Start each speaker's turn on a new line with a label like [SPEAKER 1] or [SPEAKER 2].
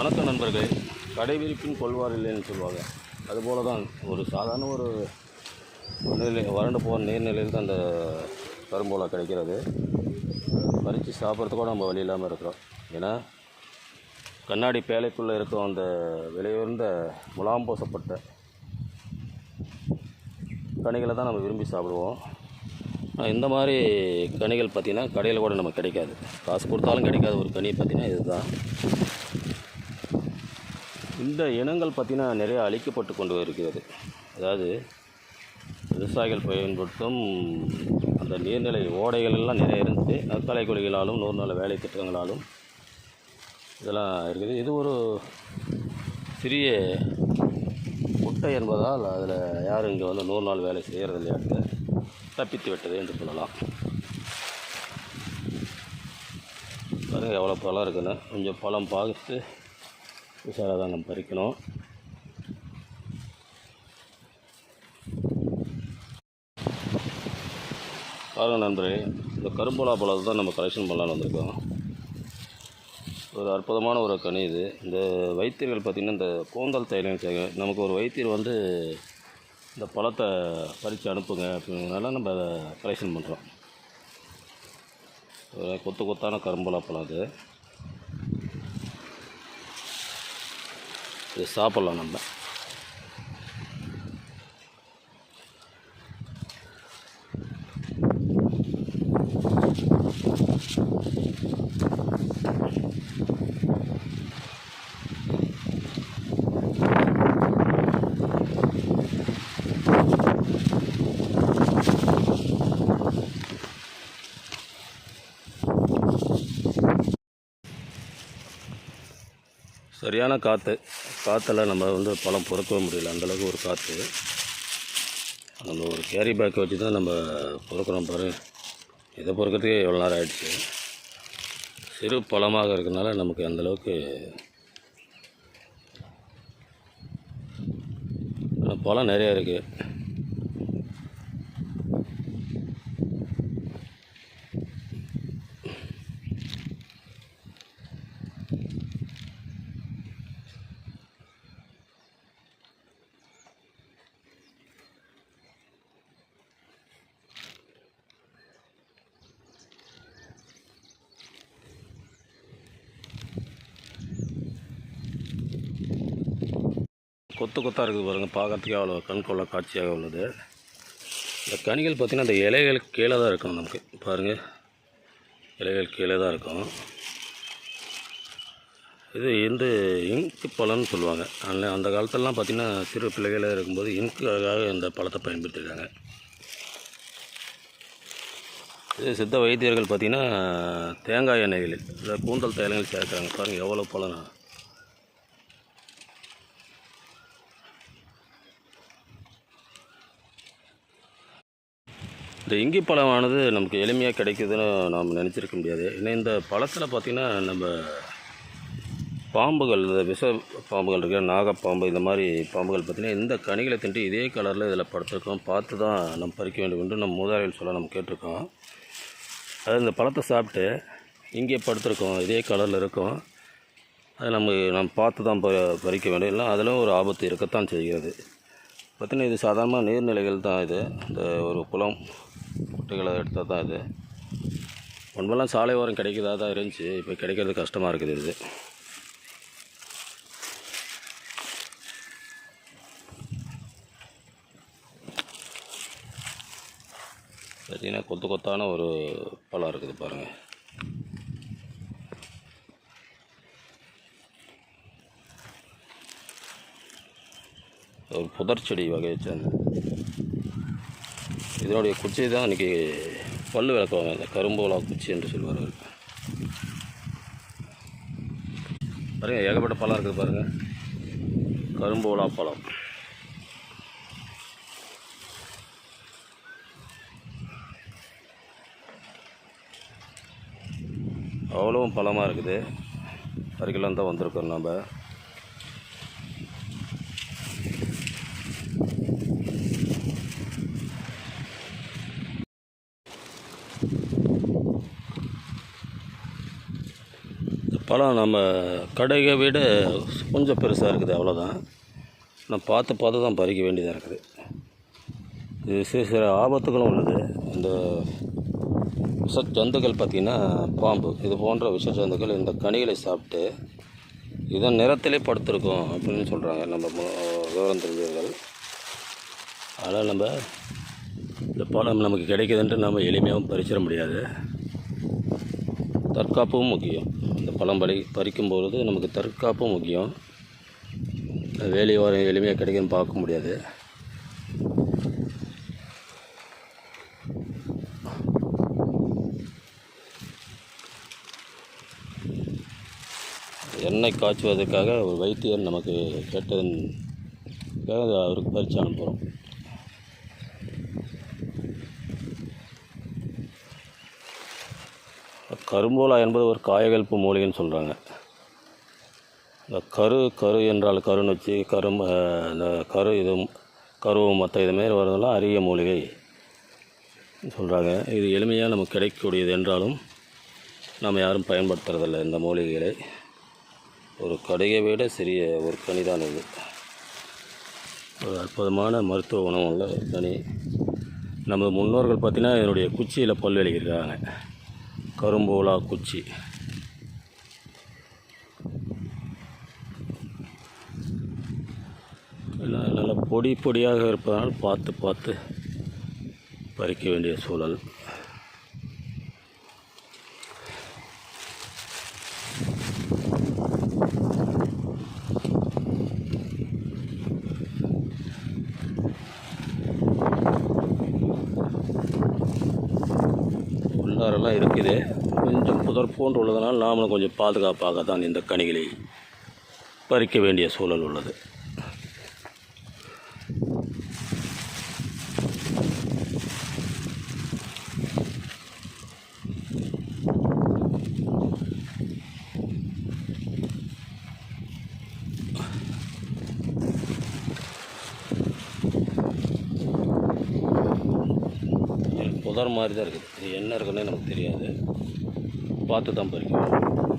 [SPEAKER 1] வணக்கம் நண்பர்களே. கடைவிரிப்பின் கொள்வார் இல்லைன்னு சொல்லுவாங்க அதுபோல தான் ஒரு சாதாரண ஒரு நிலை வறண்டு போகிற நீர்நிலையில் தான் அந்த கரும்போலா கிடைக்கிறது. பறித்து சாப்பிட்றதுக்கு கூட நம்ம வழி இல்லாமல் இருக்கிறோம். ஏன்னா கண்ணாடி பேழைக்குள்ளே இருக்கும் அந்த விலையுயர்ந்த முலாம் பூசப்பட்ட கனிகளை தான் நம்ம விரும்பி சாப்பிடுவோம். இந்த மாதிரி கனிகள் பார்த்திங்கன்னா கடையில் கூட நமக்கு கிடைக்காது. காசு கொடுத்தாலும் கிடைக்காத ஒரு கனி பார்த்திங்கன்னா இதுதான். இந்த இனங்கள் பார்த்திங்கன்னா நிறைய அழிக்கப்பட்டு கொண்டு இருக்கிறது அதாவது விவசாயிகள் பயன்படுத்தும் அந்த நீர்நிலை ஓடைகள் எல்லாம் நிறைய இருந்துச்சு. நற்கலை குழிகளாலும் நூறு நாள் வேலை திட்டங்களாலும் இதெல்லாம் இருக்குது. இது ஒரு சிறிய குட்டை என்பதால் அதில் யாரும் இங்கே வந்து நூறு நாள் வேலை செய்கிறது இல்லையா தப்பித்து விட்டது என்று சொல்லலாம். பாருங்கள் எவ்வளோ பழம் இருக்குன்னு. கொஞ்சம் பழம் பார்த்து உஷாராக தான் நம்ம பறிக்கணும். பாருங்க நண்பரே இந்த கரும்புலா பழத்தை தான் நம்ம கலெக்ஷன் பண்ணலான்னு வந்திருக்கோம். ஒரு அற்புதமான ஒரு கனி இது. இந்த வைத்தியர்கள் பார்த்திங்கன்னா இந்த கூந்தல் தைலம் செய்ய நமக்கு ஒரு வைத்தியர் வந்து இந்த பழத்தை பறித்து அனுப்புங்க அப்படிங்கிறதுனால நம்ம அதை கலெக்ஷன் பண்ணுறோம் கொத்து கொத்தான கரும்புலா பழம் அது. இது சாப்பிட்லாம் நம்ம. சரியான காற்று காற்றுல நம்ம வந்து பழம் பொறுக்கவே முடியல. அந்தளவுக்கு ஒரு காற்று நம்ம ஒரு கேரி பேக்கை வச்சு தான் நம்ம பொறுக்கிறோம் பாரு. இதை பொறுக்கிறதுக்கே எவ்வளோ நேரம் ஆகிடுச்சு சிறு பழமாக இருக்கிறதுனால நமக்கு அந்தளவுக்கு பழம் நிறைய இருக்குது கொத்து கொத்தாக இருக்குது பாருங்கள் பார்க்கறதுக்கே அவ்வளோ கண்கொள்ள காட்சியாக உள்ளது. இந்த கனிகள் பார்த்திங்கன்னா அந்த இலைகளுக்கு கீழே தான் இருக்கும் நமக்கு. பாருங்கள் இலைகள் கீழே தான் இருக்கும். இது இந்த இங்கு பழம்னு சொல்லுவாங்க. அதில் அந்த காலத்திலலாம் பார்த்திங்கன்னா சிறு பிள்ளைகளாக இருக்கும்போது இங்க்குக்காக இந்த பழத்தை பயன்படுத்தியிருக்காங்க. இது சித்த வைத்தியர்கள் பார்த்திங்கன்னா தேங்காய் எண்ணெய்களில் இந்த கூந்தல் தைலங்கள் சேர்க்குறாங்க. பாருங்கள் எவ்வளோ பழம். இந்த இங்கி பழமானது நமக்கு எளிமையாக கிடைக்குதுன்னு நாம் நினச்சிருக்க முடியாது. ஏன்னா இந்த பழத்தில் பார்த்திங்கன்னா நம்ம பாம்புகள் இந்த விஷ பாம்புகள் இருக்குது நாகப்பாம்பு இந்த மாதிரி பாம்புகள் பார்த்திங்கன்னா இந்த கனிகளை தின்று இதே கலரில் இதில் படுத்திருக்கோம். பார்த்து தான் நம்ம பறிக்க வேண்டும் என்று நம்ம மூதாதையில் சொல்ல நம்ம கேட்டிருக்கோம். அது இந்த பழத்தை சாப்பிட்டு இங்கே படுத்திருக்கோம் இதே கலரில் இருக்கும். அது நம்ம நம்ம பார்த்து தான் பறிக்க வேண்டும். இல்லை அதில் ஒரு ஆபத்து இருக்கத்தான் செய்கிறது. பார்த்தீங்கன்னா இது சாதாரணமாக நீர்நிலைகள் தான் இது. இந்த ஒரு குளம் குட்டைகளை எடுத்தால் தான் இது முன்பெல்லாம் சாலை ஓரம் கிடைக்கிறதா தான் இருந்துச்சு. இப்போ கிடைக்கிறது கஷ்டமாக இருக்குது இது. பார்த்தீங்கன்னா கொத்து கொத்தான ஒரு பழம் இருக்குது பாருங்கள் ஒரு புதர் செடி வகையை சேர்ந்த இதனுடைய குச்சி தான் இன்றைக்கி பல்லு விளக்குவாங்க இந்த கரும்போலா குச்சி என்று சொல்வார்கள் பாருங்கள் ஏகப்பட்ட பழம் இருக்குது பாருங்கள் கரும்புலா பழம். அவ்வளவும் பழமாக இருக்குது. பறிக்கலாம் தான் வந்திருக்கோம் நம்ம. பழம் நம்ம கடையை விட கொஞ்சம் பெருசாக இருக்குது அவ்வளோதான் நான் பார்த்து பார்த்து தான் பறிக்க வேண்டியதாக இருக்குது. இது சிறு சிறு ஆபத்துகளும் உள்ளது. இந்த விஷ ஜந்துக்கள் பார்த்திங்கன்னா பாம்பு இது போன்ற விஷ ஜந்துக்கள் இந்த கனிகளை சாப்பிட்டு இதன் நிறத்திலே படுத்திருக்கும் அப்படின்னு சொல்கிறாங்க நம்ம மு- விவரம் தெரிஞ்சவர்கள். அதனால் நம்ம இந்த பழம் நமக்கு கிடைக்குதுன்ட்டு நம்ம எளிமையாகவும் பறிச்சிட முடியாது. தற்காப்பும் முக்கியம். இந்த பழம் பறி பறிக்கும் பொழுது நமக்கு தற்காப்பும் முக்கியம். வேலி ஓரம் எளிமையாக கிடைக்குன்னு பார்க்க முடியாது. எண்ணெய் காய்ச்சுவதற்காக ஒரு வைத்தியர் நமக்கு கேட்டதன் அவருக்கு பறித்து அனுப்புகிறோம் கரும்போலா என்பது ஒரு காயகல்பு மூலிகைன்னு சொல்கிறாங்க இந்த கரு கரு என்றால் கருன்னு வச்சு கரும் இந்த கரு இது கருவு மற்ற இதுமாரி வரதெல்லாம் அரிய மூலிகை சொல்கிறாங்க இது எளிமையாக நமக்கு கிடைக்கக்கூடியது என்றாலும் நாம் யாரும் பயன்படுத்துறதில்ல இந்த மூலிகைகளை. ஒரு கடையை விட சிறிய ஒரு கனிதான் இது. ஒரு அற்புதமான மருத்துவ குணம் உள்ள கனி. நமது முன்னோர்கள் பார்த்தீங்கன்னா இதனுடைய குச்சியில் பல்வெளிக்கிறாங்க கரும்போலா குச்சி. நல்லா பொடி பொடியாக இருப்பதனால் பார்த்து பார்த்து பறிக்க வேண்டிய சூழல். எல்லாம் இருக்குது. கொஞ்சம் புதர் போன்று உள்ளதனால் நாமளும் கொஞ்சம் பாதுகாப்பாக தான் இந்த கனிகளை பறிக்க வேண்டிய சூழல் உள்ளது. புதர் மாதிரி தான் இருக்குது. இது என்ன இருக்குன்னே நமக்கு தெரியாது. பார்த்து தான் பறிக்கணும்